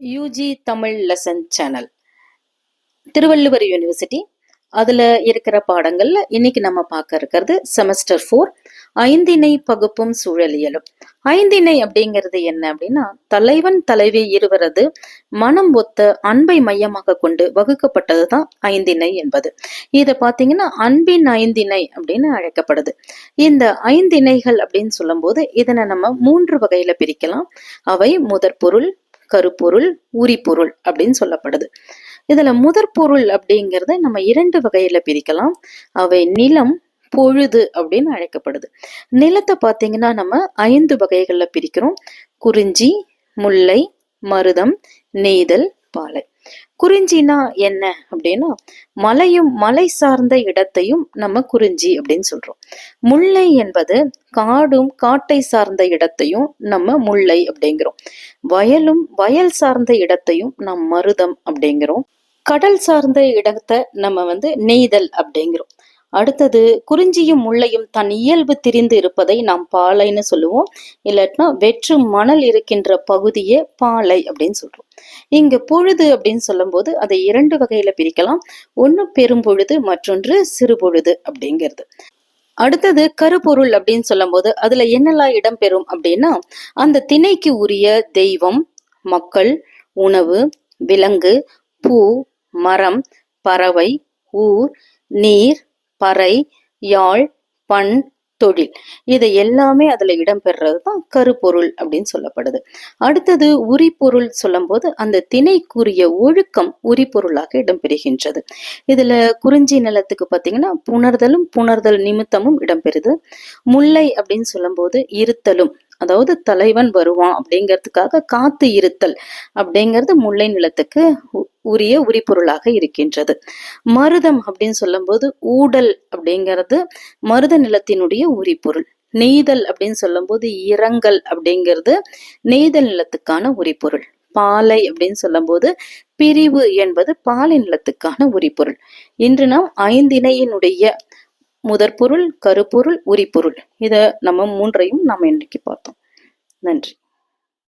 UG Tamil lesson channel Thiruvalluvar university அதில் இருக்கிற பாடங்கள்ல இன்னைக்கு நம்ம பார்க்க இருக்கிறது செமஸ்டர் ஃபோர் ஐந்திணை பகுப்பும் சூழலியலும். ஐந்திணை அப்படிங்கிறது என்ன அப்படின்னா தலைவன் தலைவி இருவரது மனம் ஒத்த அன்பை மையமாக கொண்டு வகுக்கப்பட்டது தான் ஐந்திணை என்பது. இதை பார்த்தீங்கன்னா அன்பின் ஐந்திணை அப்படின்னு அழைக்கப்படுது. இந்த ஐந்திணைகள் அப்படின்னு சொல்லும்போது இதனை நம்ம மூன்று வகையில பிரிக்கலாம். அவை முதற் பொருள் கருப்பொருள் உரிப்பொருள் அப்படின்னு சொல்லப்படுது. இதுல முதற் பொருள் அப்படிங்கிறத நம்ம இரண்டு வகையில பிரிக்கலாம். அவை நிலம் பொழுது அப்படின்னு அழைக்கப்படுது. நிலத்தை பார்த்தீங்கன்னா நம்ம ஐந்து வகைகள்ல பிரிக்கிறோம். குறிஞ்சி முல்லை மருதம் நெய்தல் பாலை. குறிஞ்சினா என்ன அப்படின்னா மலையும் மலை சார்ந்த இடத்தையும் நம்ம குறிஞ்சி அப்படின்னு சொல்றோம். முல்லை என்பது காடும் காட்டை சார்ந்த இடத்தையும் நம்ம முல்லை அப்படிங்கிறோம். வயலும் வயல் சார்ந்த இடத்தையும் நம் மருதம் அப்படிங்கிறோம். கடல் சார்ந்த இடத்தை நம்ம வந்து நெய்தல் அப்படிங்கிறோம். அடுத்தது குறிஞ்சியும் முள்ளையும் தன் இயல்பு திரிந்து இருப்பதை நாம் பாலைன்னு சொல்லுவோம். இல்லாட்டினா வெற்று மணல் இருக்கின்ற பகுதியே பாலை அப்படின்னு சொல்றோம். இங்க பொழுது அப்படின்னு சொல்லும்போது அதை இரண்டு வகையில பிரிக்கலாம். ஒன்று பெரும்பொழுது மற்றொன்று சிறுபொழுது அப்படிங்கிறது. அடுத்தது கருப்பொருள் அப்படின்னு சொல்லும்போது அதுல என்னெல்லாம் இடம்பெறும் அப்படின்னா அந்த திணைக்கு உரிய தெய்வம் மக்கள் உணவு விலங்கு பூ மரம் பறவை ஊர் நீர் பறை யாழ் பண் தொழில். இது எல்லாமே அதுல இடம்பெறது தான் கருப்பொருள் அப்படின்னு சொல்லப்படுது. அடுத்தது உரிப்பொருள் சொல்லும்போது அந்த திணைக்குரிய ஒழுக்கம் உரிப்பொருளாக இடம்பெறுகின்றது. இதுல குறிஞ்சி நிலத்துக்கு பார்த்தீங்கன்னா புணர்தலும் புணர்தல் நிமித்தமும் இடம்பெறுது. முல்லை அப்படின்னு சொல்லும்போது இருத்தலும் அதாவது தலைவன் வருவான் அப்படிங்கிறதுக்காக காத்து இருத்தல் அப்படிங்கிறது முல்லை நிலத்துக்கு உரிய உரிபொருளாக இருக்கின்றது. மருதம் அப்படின்னு சொல்லும்போது ஊடல் அப்படிங்கிறது மருத நிலத்தினுடைய உரிபொருள். நெய்தல் அப்படின்னு சொல்லும்போது இரங்கல் அப்படிங்கிறது நெய்தல் நிலத்துக்கான உரிபொருள். பாலை அப்படின்னு சொல்லும்போது பிரிவு என்பது பாலை நிலத்துக்கான உரிபொருள். இன்று நாம் ஐந்திணையினுடைய முதற்பொருள் கருப்பொருள் உரிப்பொருள். இதை நம்ம மூன்றையும் நாம் இன்றைக்கு பார்த்தோம். நன்றி.